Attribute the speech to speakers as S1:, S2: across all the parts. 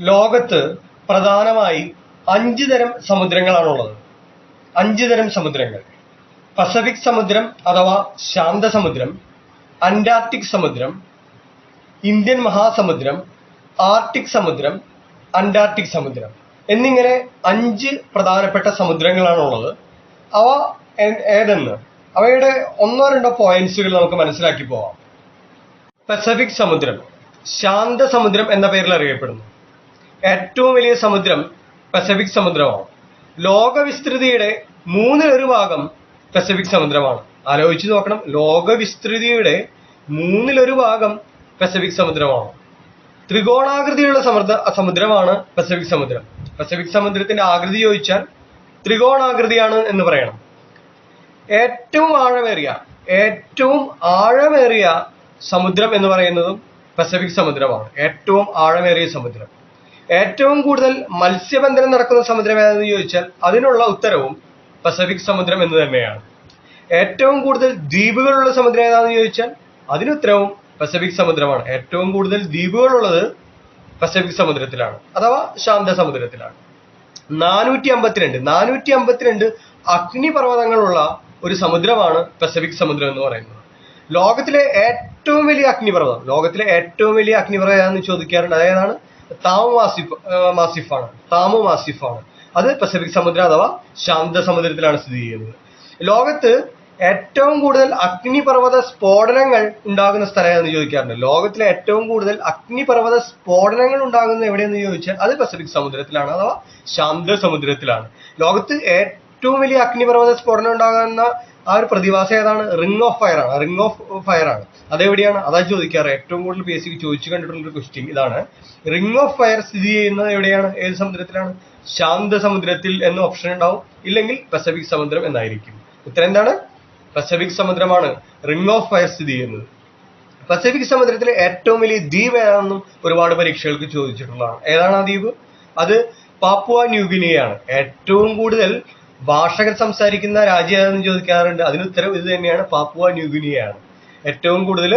S1: ലോകത്ത് പ്രധാനമായി അഞ്ച് തരം സമുദ്രങ്ങളാണുള്ളത്. അഞ്ച് തരം സമുദ്രങ്ങൾ. പസഫിക് സമുദ്രം അഥവാ ശാന്തസമുദ്രം അന്റാർട്ടിക് സമുദ്രം ഇന്ത്യൻ മഹാസമുദ്രം ആർട്ടിക് സമുദ്രം അന്റാർട്ടിക് സമുദ്രം. എന്നിങ്ങനെ അഞ്ച് പ്രധാനപ്പെട്ട സമുദ്രങ്ങളാണുള്ളത്. അവ ഏതെന്ന്? അവയുടെ ഒന്നോ രണ്ടോ പോയിന്റ്സുകൾ നമുക്ക് മനസ്സിലാക്കി പോവാം. പസഫിക് സമുദ്രം ശാന്തസമുദ്രം എന്ന പേരിൽ അറിയപ്പെടുന്നു. ഏറ്റവും വലിയ സമുദ്രം പസഫിക് സമുദ്രമാണ്. ലോക വിസ്തൃതിയുടെ മൂന്നിലൊരു ഭാഗം പസഫിക് സമുദ്രമാണ്. ആലോചിച്ച് നോക്കണം. ലോക വിസ്തൃതിയുടെ മൂന്നിലൊരു ഭാഗം പസഫിക് സമുദ്രമാണ്. ത്രികോണാകൃതിയുള്ള സമുദ്ര സമുദ്രമാണ് പസഫിക് സമുദ്രം. പസഫിക് സമുദ്രത്തിന്റെ ആകൃതി ചോദിച്ചാൽ ത്രികോണാകൃതിയാണ് എന്ന് പറയണം. ഏറ്റവും ആഴമേറിയ ഏറ്റവും ആഴമേറിയ സമുദ്രം എന്ന് പറയുന്നതും പസഫിക് സമുദ്രമാണ്. ഏറ്റവും ആഴമേറിയ സമുദ്രം. ഏറ്റവും കൂടുതൽ മത്സ്യബന്ധനം നടക്കുന്ന സമുദ്രം ഏതെന്ന് ചോദിച്ചാൽ അതിനുള്ള ഉത്തരവും പസഫിക് സമുദ്രം എന്ന് തന്നെയാണ്. ഏറ്റവും കൂടുതൽ ദ്വീപുകളുള്ള സമുദ്രം ഏതാണെന്ന് ചോദിച്ചാൽ അതിന് ഉത്തരവും പസഫിക് സമുദ്രമാണ്. ഏറ്റവും കൂടുതൽ ദ്വീപുകളുള്ളത് പസഫിക് സമുദ്രത്തിലാണ്. അഥവാ ശാന്ത സമുദ്രത്തിലാണ്. നാനൂറ്റി അമ്പത്തിരണ്ട് നാനൂറ്റി അമ്പത്തിരണ്ട് അഗ്നിപർവതങ്ങളുള്ള ഒരു സമുദ്രമാണ് പസഫിക് സമുദ്രം എന്ന് പറയുന്നത്. ലോകത്തിലെ ഏറ്റവും വലിയ അഗ്നിപർവതം. ലോകത്തിലെ ഏറ്റവും വലിയ അഗ്നിപർവതം ഏതാണെന്ന് ചോദിക്കാറുണ്ട്. അതേതാണ് താമോ മാസിഫ് മാസിഫാണ് താമോ മാസിഫാണ് അത് പസഫിക് സമുദ്രം അഥവാ ശാന്ത സമുദ്രത്തിലാണ് സ്ഥിതി ചെയ്യുന്നത്. ലോകത്ത് ഏറ്റവും കൂടുതൽ അഗ്നിപർവത സ്ഫോടനങ്ങൾ ഉണ്ടാകുന്ന സ്ഥലം എന്ന് ചോദിക്കാറുണ്ട്. ലോകത്തിലെ ഏറ്റവും കൂടുതൽ അഗ്നിപർവത സ്ഫോടനങ്ങൾ ഉണ്ടാകുന്നത് എവിടെയെന്ന് ചോദിച്ചാൽ അത് പസഫിക് സമുദ്രത്തിലാണ് അഥവാ ശാന്ത സമുദ്രത്തിലാണ്. ലോകത്ത് ഏറ്റവും വലിയ അഗ്നിപർവത സ്ഫോടനം ഉണ്ടാകുന്ന ആ ഒരു പ്രതിഭാസം ഏതാണ്? റിംഗ് ഓഫ് ഫയർ ആണ്. റിംഗ് ഓഫ് ഫയർ ആണ്. അതെവിടെയാണ്? അതാ ചോദിക്കാറ്. ഏറ്റവും കൂടുതൽ പി എസ് സിക്ക് ചോദിച്ചു കണ്ടിട്ടുള്ള ഒരു ക്വസ്റ്റ്യൻ ഇതാണ്. റിംഗ് ഓഫ് ഫയർ സ്ഥിതി ചെയ്യുന്നത് എവിടെയാണ്? ഏത് സമുദ്രത്തിലാണ്? ശാന്ത സമുദ്രത്തിൽ എന്ന ഓപ്ഷൻ ഉണ്ടാവും. ഇല്ലെങ്കിൽ പസഫിക് സമുദ്രം എന്നായിരിക്കും. ഉത്തരം എന്താണ്? പസഫിക് സമുദ്രമാണ് റിംഗ് ഓഫ് ഫയർ സ്ഥിതി ചെയ്യുന്നത്. പസഫിക് സമുദ്രത്തിലെ ഏറ്റവും വലിയ ദ്വീപ് ഏതാണെന്നും ഒരുപാട് പരീക്ഷകൾക്ക് ചോദിച്ചിട്ടുള്ളതാണ്. ഏതാണ് ആ ദ്വീപ്? അത് പാപ്പുവ ന്യൂഗിനിയാണ് ഏറ്റവും കൂടുതൽ ഭാഷകൾ സംസാരിക്കുന്ന രാജ്യം ഏതെന്ന് ചോദിക്കാറുണ്ട്. അതിന് ഉത്തരം ഇത് തന്നെയാണ് പാപ്പുവ ന്യൂഗിനിയാണ്. ഏറ്റവും കൂടുതൽ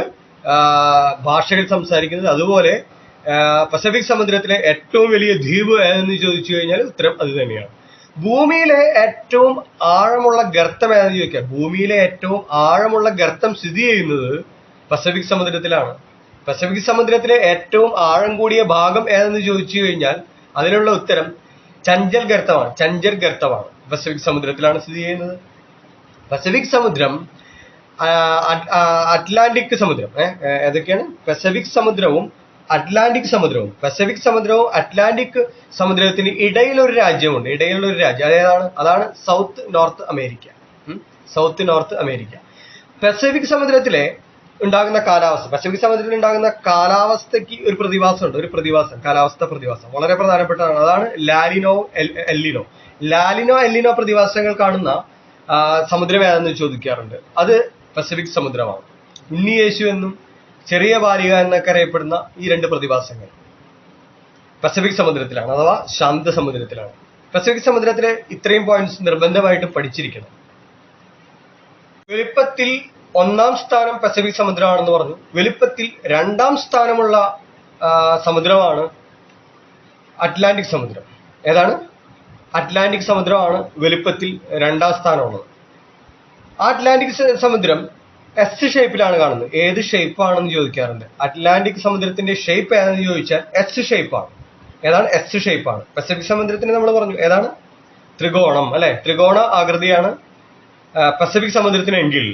S1: ഭാഷകൾ സംസാരിക്കുന്നത്. അതുപോലെ പസഫിക് സമുദ്രത്തിലെ ഏറ്റവും വലിയ ദ്വീപ് ഏതെന്ന് ചോദിച്ചു കഴിഞ്ഞാൽ ഉത്തരം അത് തന്നെയാണ്. ഭൂമിയിലെ ഏറ്റവും ആഴമുള്ള ഗർത്തം ഏതെന്ന് ചോദിക്കാം. ഭൂമിയിലെ ഏറ്റവും ആഴമുള്ള ഗർത്തം സ്ഥിതി ചെയ്യുന്നത് പസഫിക് സമുദ്രത്തിലാണ്. പസഫിക് സമുദ്രത്തിലെ ഏറ്റവും ആഴം കൂടിയ ഭാഗം ഏതെന്ന് ചോദിച്ചു കഴിഞ്ഞാൽ അതിനുള്ള ഉത്തരം ചഞ്ചൽ ഗർത്തമാണ്. ചഞ്ചൽ ഗർത്തമാണ്. പസഫിക് സമുദ്രത്തിലാണ് സ്ഥിതി ചെയ്യുന്നത്. പസഫിക് സമുദ്രം അറ്റ്ലാന്റിക് സമുദ്രം ഏതൊക്കെയാണ്? പസഫിക് സമുദ്രവും അറ്റ്ലാന്റിക് സമുദ്രവും. പസഫിക് സമുദ്രവും അറ്റ്ലാന്റിക് സമുദ്രത്തിന് ഇടയിലൊരു രാജ്യമുണ്ട്. ഇടയിലുള്ള ഒരു രാജ്യം. അതേതാണ്? അതാണ് south north America. South north America. Pacific സമുദ്രത്തിലെ ഉണ്ടാകുന്ന കാലാവസ്ഥ പശ്ചിമ സമുദ്രത്തിൽ ഉണ്ടാകുന്ന കാലാവസ്ഥയ്ക്ക് ഒരു പ്രതിഭാസമുണ്ട് ഒരു പ്രതിഭാസം കാലാവസ്ഥ പ്രതിഭാസം. വളരെ പ്രധാനപ്പെട്ടതാണ്. അതാണ് ലാലിനോ എല്ലിനോ. ലാലിനോ എല്ലിനോ പ്രതിഭാസങ്ങൾ കാണുന്ന സമുദ്രം ഏതെന്ന് ചോദിക്കാറുണ്ട്. അത് പസഫിക് സമുദ്രമാണ്. ഉണ്ണിയേശു എന്നും ചെറിയ ബാലിക എന്നൊക്കെ അറിയപ്പെടുന്ന ഈ രണ്ട് പ്രതിഭാസങ്ങൾ പസഫിക് സമുദ്രത്തിലാണ് അഥവാ ശാന്ത സമുദ്രത്തിലാണ്. പസഫിക് സമുദ്രത്തിലെ ഇത്രയും പോയിന്റ്സ് നിർബന്ധമായിട്ടും പഠിച്ചിരിക്കണം. വലിപ്പത്തിൽ ഒന്നാം സ്ഥാനം പസഫിക് സമുദ്രമാണെന്ന് പറഞ്ഞു. വലിപ്പത്തിൽ രണ്ടാം സ്ഥാനമുള്ള സമുദ്രമാണ് അറ്റ്ലാന്റിക് സമുദ്രം. ഏതാണ്? അറ്റ്ലാന്റിക് സമുദ്രമാണ് വലിപ്പത്തിൽ രണ്ടാം സ്ഥാനമുള്ളത്. അറ്റ്ലാന്റിക് സമുദ്രം എസ് ഷേപ്പിലാണ് കാണുന്നത്. ഏത് ഷേപ്പ് ആണെന്ന് ചോദിക്കാറുണ്ട്. അറ്റ്ലാന്റിക് സമുദ്രത്തിന്റെ ഷേപ്പ് ഏതാണെന്ന് ചോദിച്ചാൽ എസ് ഷേപ്പ് ആണ് ഏതാണ്? എസ് ഷേപ്പ് ആണ് പസഫിക് സമുദ്രത്തിന് നമ്മൾ പറഞ്ഞു ഏതാണ്? ത്രികോണം അല്ലെ? ത്രികോണ ആകൃതിയാണ് പസഫിക് സമുദ്രത്തിന് സമുദ്രത്തിനെങ്കിൽ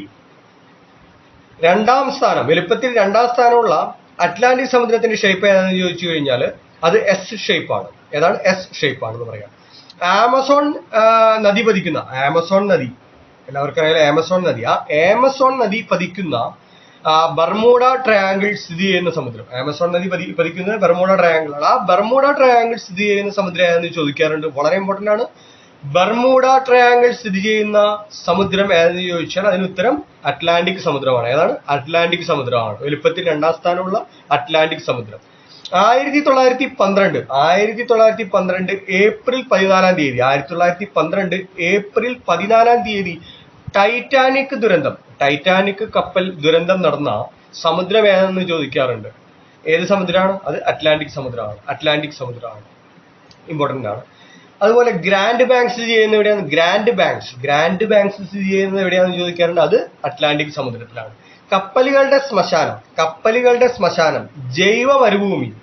S1: രണ്ടാം സ്ഥാനം വലുപ്പത്തിൽ രണ്ടാം സ്ഥാനമുള്ള അറ്റ്ലാന്റിക് സമുദ്രത്തിന്റെ ഷേപ്പ് ഏതാണെന്ന് ചോദിച്ചു കഴിഞ്ഞാൽ അത് എസ് ഷേപ്പാണ് ഏതാണ്? എസ് ഷേപ്പ് ആണെന്ന് പറയാം. ആമസോൺ നദി പതിക്കുന്ന ആമസോൺ നദി. എല്ലാവർക്കും അറിയാലോ ആമസോൺ നദി. ആ ആമസോൺ നദി പതിക്കുന്ന ബർമൂഡ ട്രയാങ്കിൾ സ്ഥിതി ചെയ്യുന്ന സമുദ്രം. ആമസോൺ നദി പതി പതിക്കുന്നത് ബർമൂഡ ട്രയാങ്കിൾ ആണ്. ആ ബർമൂഡ ട്രയാങ്കിൾ സ്ഥിതി ചെയ്യുന്ന സമുദ്രം ഏതെന്ന് ചോദിക്കാറുണ്ട്. വളരെ ഇമ്പോർട്ടന്റ് ആണ്. ബർമൂഡ ട്രയാങ്കിൾ സ്ഥിതി ചെയ്യുന്ന സമുദ്രം ഏതെന്ന് ചോദിച്ചാൽ അതിന് ഉത്തരം അറ്റ്ലാന്റിക് സമുദ്രമാണ്. ഏതാണ്? അറ്റ്ലാന്റിക് സമുദ്രമാണ്. വലുപ്പത്തിൽ രണ്ടാം സ്ഥാനമുള്ള അറ്റ്ലാന്റിക് സമുദ്രം. ആയിരത്തി തൊള്ളായിരത്തി പന്ത്രണ്ട് ആയിരത്തി തൊള്ളായിരത്തി പന്ത്രണ്ട് ഏപ്രിൽ പതിനാലാം തീയതി ആയിരത്തി തൊള്ളായിരത്തി പന്ത്രണ്ട് ഏപ്രിൽ പതിനാലാം തീയതി ടൈറ്റാനിക് ദുരന്തം. ടൈറ്റാനിക് കപ്പൽ ദുരന്തം നടന്ന സമുദ്രം ഏതെന്ന് ചോദിക്കാറുണ്ട്? ഏത് സമുദ്രമാണ്? അത് അറ്റ്ലാന്റിക് സമുദ്രമാണ്. അറ്റ്ലാന്റിക് സമുദ്രമാണ്. ഇമ്പോർട്ടന്റ് ആണ്. അതുപോലെ ഗ്രാൻഡ് ബാങ്ക്സ് ചെയ്യുന്ന എവിടെയാണ്? Grand banks. ഗ്രാൻഡ് ബാങ്ക്സ് സ്ഥിതി ചെയ്യുന്നത് എവിടെയാണെന്ന് ചോദിക്കാറുണ്ട്? അത് അറ്റ്ലാന്റിക് സമുദ്രത്തിലാണ്. കപ്പലുകളുടെ ശ്മശാനം. കപ്പലുകളുടെ ശ്മശാനം. ജൈവ മരുഭൂമി.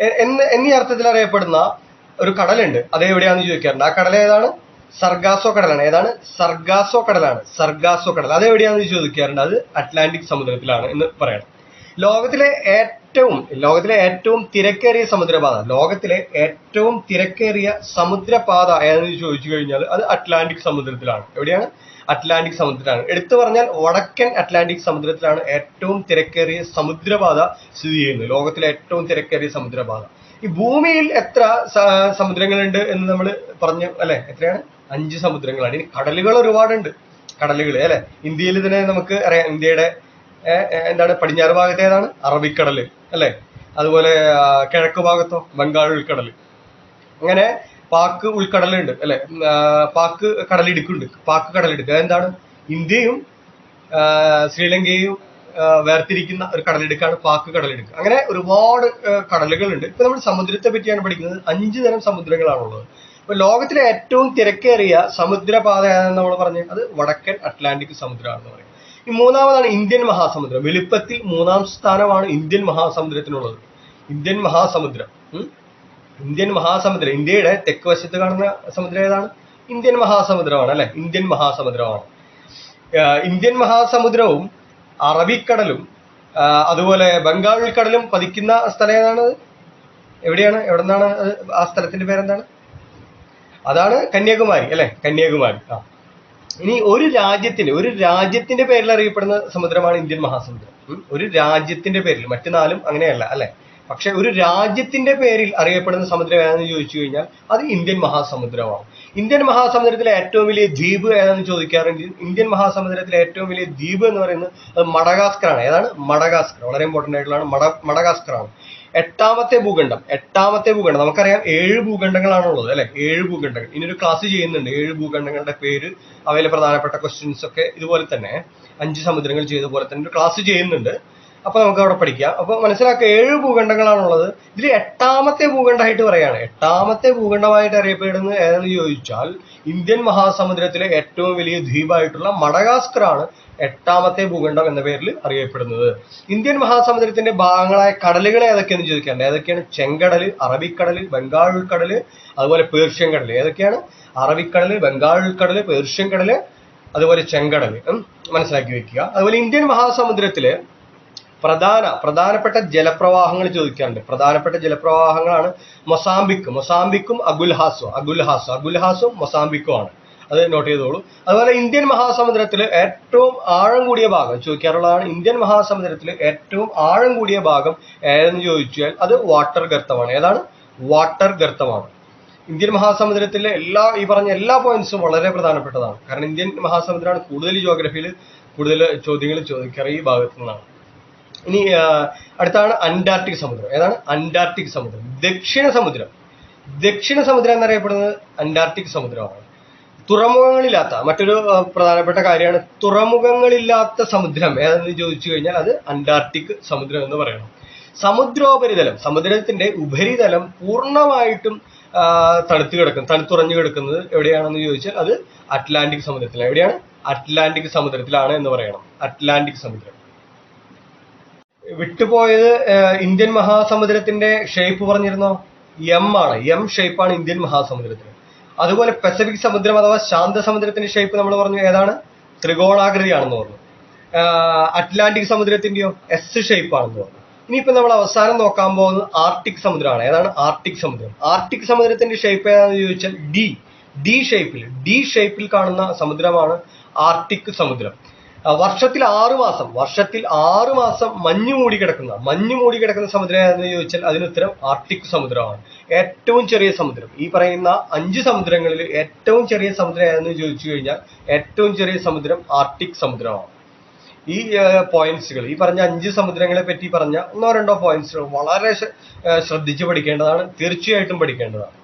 S1: എന്ന് എന്നീ അർത്ഥത്തിൽ അറിയപ്പെടുന്ന ഒരു കടലുണ്ട്. അത് എവിടെയാണെന്ന് ചോദിക്കാറുണ്ട്. ആ കടൽ ഏതാണ്? സർഗാസോ കടലാണ്. ഏതാണ്? സർഗാസോ കടലാണ്. സർഗാസോ കടൽ. അത് എവിടെയാണെന്ന് ചോദിക്കാറുണ്ട്? അത് അറ്റ്ലാന്റിക് സമുദ്രത്തിലാണ് എന്ന് പറയണം. ലോകത്തിലെ ഏറ്റവും ലോകത്തിലെ ഏറ്റവും തിരക്കേറിയ സമുദ്രപാത ലോകത്തിലെ ഏറ്റവും തിരക്കേറിയ സമുദ്രപാത ഏതെന്ന് ചോദിച്ചു കഴിഞ്ഞാൽ അത് അറ്റ്ലാന്റിക് സമുദ്രത്തിലാണ്. എവിടെയാണ്? അറ്റ്ലാന്റിക് സമുദ്രത്തിലാണ്. എടുത്തു പറഞ്ഞാൽ വടക്കൻ അറ്റ്ലാന്റിക് സമുദ്രത്തിലാണ് ഏറ്റവും തിരക്കേറിയ സമുദ്രപാത സ്ഥിതി ചെയ്യുന്നത്. ലോകത്തിലെ ഏറ്റവും തിരക്കേറിയ സമുദ്രപാത. ഈ ഭൂമിയിൽ എത്ര സമുദ്രങ്ങളുണ്ട് എന്ന് നമ്മൾ പറഞ്ഞു അല്ലെ? എത്രയാണ്? അഞ്ച് സമുദ്രങ്ങളാണ്. ഇനി കടലുകൾ ഒരുപാടുണ്ട്. കടലുകൾ അല്ലെ? ഇന്ത്യയിൽ തന്നെ നമുക്ക് അറിയാം ഇന്ത്യയുടെ എന്താണ് പടിഞ്ഞാറ് ഭാഗത്ത് ഏതാണ്? അറബിക്കടൽ അല്ലെ? അതുപോലെ കിഴക്ക് ഭാഗത്തോ? ബംഗാൾ ഉൾക്കടൽ അങ്ങനെ പാക്ക് ഉൾക്കടലുണ്ട് അല്ലെ? പാക്ക് കടലിടുക്കുണ്ട്. പാക്ക് കടലിടുക്ക്. അതെന്താണ്? ഇന്ത്യയും ശ്രീലങ്കയും വേർതിരിക്കുന്ന ഒരു കടലിടുക്കാണ് പാക്ക് കടലിടുക്ക്. അങ്ങനെ ഒരുപാട് കടലുകളുണ്ട്. ഇപ്പൊ നമ്മൾ സമുദ്രത്തെ പറ്റിയാണ് പഠിക്കുന്നത്. അഞ്ച് തരം സമുദ്രങ്ങളാണുള്ളത്. ഇപ്പൊ ലോകത്തിലെ ഏറ്റവും തിരക്കേറിയ സമുദ്രപാത ഏതാണെന്ന് നമ്മൾ പറഞ്ഞത്? അത് വടക്കൻ അറ്റ്ലാന്റിക് സമുദ്രമാണെന്ന് പറയും. മൂന്നാമതാണ് ഇന്ത്യൻ മഹാസമുദ്രം. വലുപ്പത്തിൽ മൂന്നാം സ്ഥാനമാണ് ഇന്ത്യൻ മഹാസമുദ്രത്തിനുള്ളത്. ഇന്ത്യൻ മഹാസമുദ്രം. ഇന്ത്യൻ മഹാസമുദ്രം ഇന്ത്യയുടെ തെക്ക് വശത്ത് കാണുന്ന സമുദ്രം ഏതാണ്? ഇന്ത്യൻ മഹാസമുദ്രമാണ് അല്ലെ? ഇന്ത്യൻ മഹാസമുദ്രമാണ്. ഇന്ത്യൻ മഹാസമുദ്രവും അറബിക്കടലും അതുപോലെ ബംഗാൾ ഉൾക്കടലും പതിക്കുന്ന സ്ഥലം ഏതാണ്? എവിടെയാണ്? എവിടെ നിന്നാണ് ആ സ്ഥലത്തിന്റെ പേരെന്താണ്? അതാണ് കന്യാകുമാരി അല്ലെ? കന്യാകുമാരി ആ. ഇനി ഒരു രാജ്യത്തിന്റെ ഒരു രാജ്യത്തിന്റെ പേരിൽ അറിയപ്പെടുന്ന സമുദ്രമാണ് ഇന്ത്യൻ മഹാസമുദ്രം. ഒരു രാജ്യത്തിന്റെ പേരിൽ മറ്റു നാലും അങ്ങനെയല്ല അല്ലെ? പക്ഷെ ഒരു രാജ്യത്തിന്റെ പേരിൽ അറിയപ്പെടുന്ന സമുദ്രം ഏതാണെന്ന് ചോദിച്ചു കഴിഞ്ഞാൽ അത് ഇന്ത്യൻ മഹാസമുദ്രമാണ്. ഇന്ത്യൻ മഹാസമുദ്രത്തിലെ ഏറ്റവും വലിയ ദ്വീപ് ഏതാണെന്ന് ചോദിക്കാറുണ്ട്? ഇന്ത്യൻ മഹാസമുദ്രത്തിലെ ഏറ്റവും വലിയ ദ്വീപ് എന്ന് പറയുന്നത് അത് മഡഗാസ്കർ ആണ് ഏതാണ്? മഡഗാസ്കർ വളരെ ഇമ്പോർട്ടന്റ് ആയിട്ടുള്ളതാണ്. മഡ മഡഗാസ്കർ ആണ് എട്ടാമത്തെ ഭൂഖണ്ഡം എട്ടാമത്തെ ഭൂഖണ്ഡം. നമുക്കറിയാം ഏഴ് ഭൂഖണ്ഡങ്ങളാണുള്ളത് അല്ലെ? ഏഴ് ഭൂഖണ്ഡങ്ങൾ. ഇനി ഒരു ക്ലാസ് ചെയ്യുന്നുണ്ട്. ഏഴ് ഭൂഖണ്ഡങ്ങളുടെ പേര് അവയിലെ പ്രധാനപ്പെട്ട ക്വസ്റ്റ്യൻസ് ഒക്കെ ഇതുപോലെ തന്നെ അഞ്ച് സമുദ്രങ്ങൾ ചെയ്ത പോലെ തന്നെ ഒരു ക്ലാസ് ചെയ്യുന്നുണ്ട്. അപ്പൊ നമുക്ക് അവിടെ പഠിക്കാം. അപ്പൊ മനസ്സിലാക്കുക ഏഴ് ഭൂഖണ്ഡങ്ങളാണുള്ളത്. ഇതിൽ എട്ടാമത്തെ ഭൂഖണ്ഡമായിട്ട് പറയാണ്. എട്ടാമത്തെ ഭൂഖണ്ഡമായിട്ട് അറിയപ്പെടുന്നത് ഏതെന്ന് ചോദിച്ചാൽ ഇന്ത്യൻ മഹാസമുദ്രത്തിലെ ഏറ്റവും വലിയ ദ്വീപായിട്ടുള്ള മഡഗാസ്കർ ആണ് എട്ടാമത്തെ ഭൂഖണ്ഡം എന്ന പേരിൽ അറിയപ്പെടുന്നത്. ഇന്ത്യൻ മഹാസമുദ്രത്തിന്റെ ഭാഗങ്ങളായ കടലുകൾ ഏതൊക്കെയെന്ന് ചോദിക്കാറുണ്ട് ഏതൊക്കെയാണ്? ചെങ്കടൽ അറബിക്കടൽ ബംഗാൾ ഉൾക്കടൽ അതുപോലെ പേർഷ്യൻ കടൽ ഏതൊക്കെയാണ്? അറബിക്കടൽ ബംഗാൾ ഉൾക്കടൽ പേർഷ്യൻ കടൽ അതുപോലെ ചെങ്കടൽ മനസ്സിലാക്കി വെക്കുക. അതുപോലെ ഇന്ത്യൻ മഹാസമുദ്രത്തിൽ പ്രധാന പ്രധാനപ്പെട്ട ജലപ്രവാഹങ്ങൾ ചോദിക്കാറുണ്ട്. പ്രധാനപ്പെട്ട ജലപ്രവാഹങ്ങളാണ് മൊസാംബിക്ക്. മൊസാംബിക്കും അഗുൽഹാസും. അഗുൽഹാസും അഗുൽഹാസും മൊസാംബിക്കും ആണ് അത് നോട്ട് ചെയ്തോളൂ. അതുപോലെ ഇന്ത്യൻ മഹാസമുദ്രത്തിൽ ഏറ്റവും ആഴം കൂടിയ ഭാഗം ചോദിക്കാറുള്ളതാണ് ഇന്ത്യൻ മഹാസമുദ്രത്തിൽ ഏറ്റവും ആഴം കൂടിയ ഭാഗം ഏതെന്ന് ചോദിച്ചാൽ അത് വാട്ടർ ഗർത്തമാണ്. ഏതാണ്? വാട്ടർ ഗർത്തമാണ്. ഇന്ത്യൻ മഹാസമുദ്രത്തിലെ എല്ലാ ഈ പറഞ്ഞ എല്ലാ പോയിന്റ്സും വളരെ പ്രധാനപ്പെട്ടതാണ്. കാരണം ഇന്ത്യൻ മഹാസമുദ്രമാണ് കൂടുതൽ ജോഗ്രഫിയിൽ കൂടുതൽ ചോദ്യങ്ങൾ ചോദിക്കാറ് ഈ ഭാഗത്തു നിന്നാണ്. ഇനി അടുത്താണ് അന്റാർട്ടിക് സമുദ്രം. ഏതാണ്? അന്റാർട്ടിക് സമുദ്രം. ദക്ഷിണ സമുദ്രം. ദക്ഷിണ സമുദ്രം എന്നറിയപ്പെടുന്നത് അന്റാർട്ടിക് സമുദ്രമാണ്. തുറമുഖങ്ങളില്ലാത്ത മറ്റൊരു പ്രധാനപ്പെട്ട കാര്യമാണ് തുറമുഖങ്ങളില്ലാത്ത സമുദ്രം. ഏതെന്ന് ചോദിച്ചു കഴിഞ്ഞാൽ അത് അന്റാർട്ടിക് സമുദ്രം എന്ന് പറയണം. സമുദ്രോപരിതലം സമുദ്രത്തിന്റെ ഉപരിതലം പൂർണമായിട്ടും തണുത്തു കിടക്കും തണുത്തുറഞ്ഞു കിടക്കുന്നത് എവിടെയാണെന്ന് ചോദിച്ചാൽ അത് അറ്റ്ലാന്റിക് സമുദ്രത്തിലാണ്. എവിടെയാണ്? അറ്റ്ലാന്റിക് സമുദ്രത്തിലാണ് എന്ന് പറയണം. അറ്റ്ലാന്റിക് സമുദ്രം. വിട്ടുപോയത് ഇന്ത്യൻ മഹാസമുദ്രത്തിന്റെ ഷേപ്പ് പറഞ്ഞിരുന്നോ? എം ആണ്. എം ഷേപ്പാണ് ഇന്ത്യൻ മഹാസമുദ്രത്തിന്. അതുപോലെ പസഫിക് സമുദ്രം അഥവാ ശാന്തസമുദ്രത്തിന്റെ ഷേപ്പ് നമ്മൾ പറഞ്ഞു ഏതാണ്? ത്രികോണാകൃതിയാണെന്ന് പറഞ്ഞു. അറ്റ്ലാന്റിക് സമുദ്രത്തിന്റെയോ എസ് ഷേപ്പ് ആണെന്ന് പറഞ്ഞു. ഇനിയിപ്പോ നമ്മൾ അവസാനം നോക്കാൻ പോകുന്നത് ആർട്ടിക് സമുദ്രമാണ്. ഏതാണ്? ആർട്ടിക് സമുദ്രം. ആർട്ടിക് സമുദ്രത്തിന്റെ ഷേപ്പ് ഏതാണെന്ന് ചോദിച്ചാൽ ഡി ഡി ഷേപ്പിൽ ഡി ഷേപ്പിൽ കാണുന്ന സമുദ്രമാണ് ആർട്ടിക് സമുദ്രം. വർഷത്തിൽ ആറു മാസം വർഷത്തിൽ ആറു മാസം മഞ്ഞു മൂടി കിടക്കുന്ന മഞ്ഞു മൂടി കിടക്കുന്ന സമുദ്രം ഏതെന്ന് ചോദിച്ചാൽ അതിന് ഉത്തരം ആർട്ടിക് സമുദ്രമാണ്. ഏറ്റവും ചെറിയ സമുദ്രം. ഈ പറയുന്ന അഞ്ച് സമുദ്രങ്ങളിൽ ഏറ്റവും ചെറിയ സമുദ്രം ഏതെന്ന് ചോദിച്ചു കഴിഞ്ഞാൽ ഏറ്റവും ചെറിയ സമുദ്രം ആർട്ടിക് സമുദ്രമാണ്. ഈ പോയിന്റ്സുകൾ ഈ പറഞ്ഞ അഞ്ച് സമുദ്രങ്ങളെ പറ്റി പറഞ്ഞ ഒന്നോ രണ്ടോ പോയിന്റ്സുകൾ വളരെ ശ്രദ്ധിച്ച് പഠിക്കേണ്ടതാണ്. തീർച്ചയായിട്ടും പഠിക്കേണ്ടതാണ്.